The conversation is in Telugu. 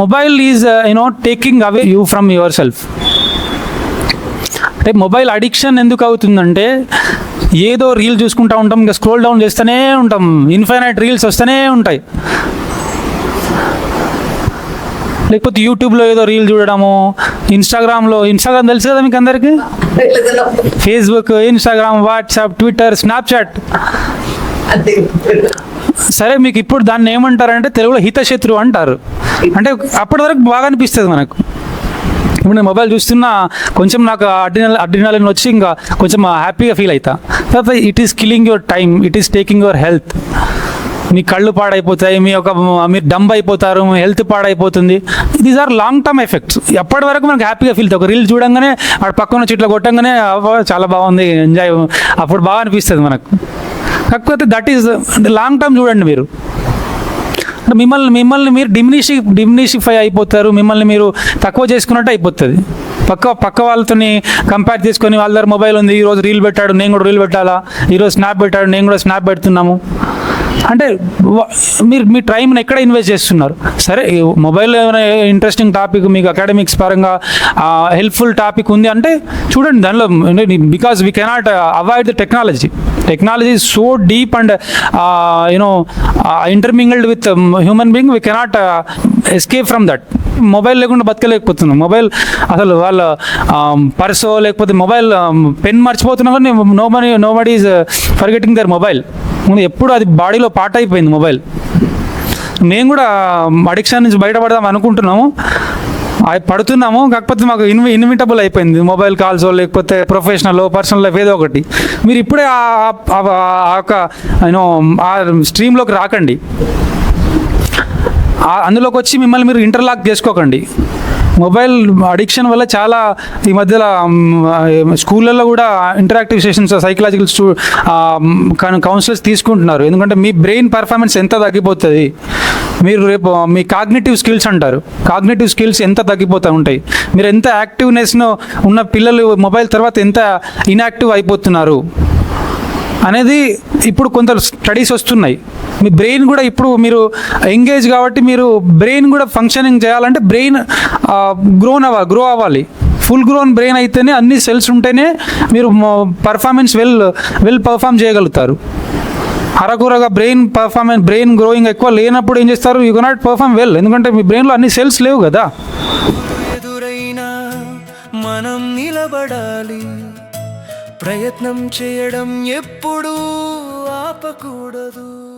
Mobile is you know taking away you from yourself అంటే మొబైల్ అడిక్షన్ ఎందుకు అవుతుందంటే ఏదో రీల్ చూసుకుంటూ ఉంటాం ఇంకా స్క్రోల్ డౌన్ చేస్తూనే ఉంటాం. ఇన్ఫైనైట్ రీల్స్ వస్తూనే ఉంటాయి. లేకపోతే యూట్యూబ్లో ఏదో రీల్ చూడడము ఇన్స్టాగ్రామ్లో ఇన్స్టాగ్రామ్ తెలుసు కదా మీకు అందరికీ? Facebook Instagram WhatsApp Twitter Snapchat సరే మీకు ఇప్పుడు దాన్ని ఏమంటారంటే తెలుగులో హితశత్రు అంటారు. అంటే అప్పటి వరకు బాగా అనిపిస్తుంది మనకు. ఇప్పుడు నేను మొబైల్ చూస్తున్నా కొంచెం నాకు అడ్రినల్ అడ్రినలిన్ వచ్చి ఇంకా కొంచెం హ్యాపీగా ఫీల్ అవుతా తర్వాత it is killing your time it is taking your health. మీ కళ్ళు పాడైపోతాయి మీ యొక్క మీరు డంబ్ అయిపోతారు మీ హెల్త్ పాడైపోతుంది. These are long term effects. ఎప్పటి వరకు మనకు హ్యాపీగా ఫీల్ అవుతుంది ఒక రీల్ చూడంగానే అక్కడ పక్కన చెట్లు కొట్టంగానే చాలా బాగుంది ఎంజాయ్. అప్పుడు బాగా అనిపిస్తుంది మనకు. కాకపోతే దట్ ఈస్ లాంగ్ టర్మ్ చూడండి మీరు. అంటే మిమ్మల్ని మిమ్మల్ని మీరు డిమినిషి డిమినిషిఫై అయిపోతారు మిమ్మల్ని మీరు తక్కువ చేసుకున్నట్టు అయిపోతుంది. పక్క పక్క వాళ్ళతోని కంపేర్ చేసుకొని వాళ్ళ దగ్గర మొబైల్ ఉంది ఈరోజు రీల్ పెట్టాడు నేను కూడా రీల్ పెట్టాలా? ఈరోజు స్నాప్ పెట్టాడు నేను కూడా స్నాప్ పెడుతున్నాము. అంటే మీరు మీ టైంని ఎక్కడ ఇన్వెస్ట్ చేస్తున్నారు? సరే మొబైల్ ఏమైనా ఇంట్రెస్టింగ్ టాపిక్ మీకు అకాడమిక్స్ పరంగా హెల్ప్ఫుల్ టాపిక్ ఉంది అంటే చూడండి దానిలో because we cannot uh, avoid the technology. Technology so deep and you know intermingled with human being we cannot escape from that mobile లేకుండా బతకలేకపోతున్నాం. మొబైల్ అసలు వాళ్ళ um, పర్సో లేకపోతే మొబైల్ um, పెన్ మర్చిపోతున్నా కానీ no money nobody is forgetting their mobile ముందు ఎప్పుడు అది బాడీలో పార్ట్ అయిపోయింది మొబైల్. మేము కూడా అడిక్షన్ నుంచి బయటపడదాం అనుకుంటున్నాము. అది పడుతున్నాము కాకపోతే మాకు ఇన్వి ఇన్విటబుల్ అయిపోయింది. మొబైల్ కాల్స్ లేకపోతే ప్రొఫెషనల్ పర్సనల్ లైఫ్ ఏదో ఒకటి. మీరు ఇప్పుడే ఆ- యొక్క యూనో ఆ స్ట్రీమ్లోకి రాకండి. అందులోకి వచ్చి మిమ్మల్ని మీరు ఇంటర్లాక్ చేసుకోకండి. మొబైల్ అడిక్షన్ వల్ల చాలా ఈ మధ్యలో స్కూళ్ళల్లో కూడా ఇంటరాక్టివ్ సెషన్స్ సైకలాజికల్ స్టూ కౌన్సిలర్స్ తీసుకుంటున్నారు. ఎందుకంటే మీ బ్రెయిన్ పర్ఫార్మెన్స్ ఎంత తగ్గిపోతుంది? మీరు రేపు మీ కాగ్నేటివ్ స్కిల్స్ అంటారు. కాగ్నేటివ్ స్కిల్స్ ఎంత తగ్గిపోతూ ఉంటాయి? మీరు ఎంత యాక్టివ్నెస్ను ఉన్న పిల్లలు మొబైల్ తర్వాత ఎంత ఇన్యాక్టివ్ అయిపోతున్నారు? అనేది ఇప్పుడు కొంత స్టడీస్ వస్తున్నాయి. మీ బ్రెయిన్ కూడా ఇప్పుడు మీరు ఎంగేజ్ కాబట్టి మీరు బ్రెయిన్ కూడా ఫంక్షనింగ్ చేయాలంటే బ్రెయిన్ గ్రోన్ అవ్వాలి గ్రో అవ్వాలి. ఫుల్ గ్రోన్ బ్రెయిన్ అయితేనే అన్ని సెల్స్ ఉంటేనే మీరు పర్ఫార్మెన్స్ వెల్ వెల్ పర్ఫామ్ చేయగలుగుతారు. అరకూరగా బ్రెయిన్ పర్ఫార్మెన్స్ బ్రెయిన్ గ్రోయింగ్ ఎక్కువ లేనప్పుడు ఏం చేస్తారు? యూ కెనాట్ పర్ఫామ్ వెల్ ఎందుకంటే మీ బ్రెయిన్లో అన్ని సెల్స్ లేవు కదా. ఎదురైనా మనం నిలబడాలి. ప్రయత్నం చేయడం ఎప్పుడూ ఆపకూడదు.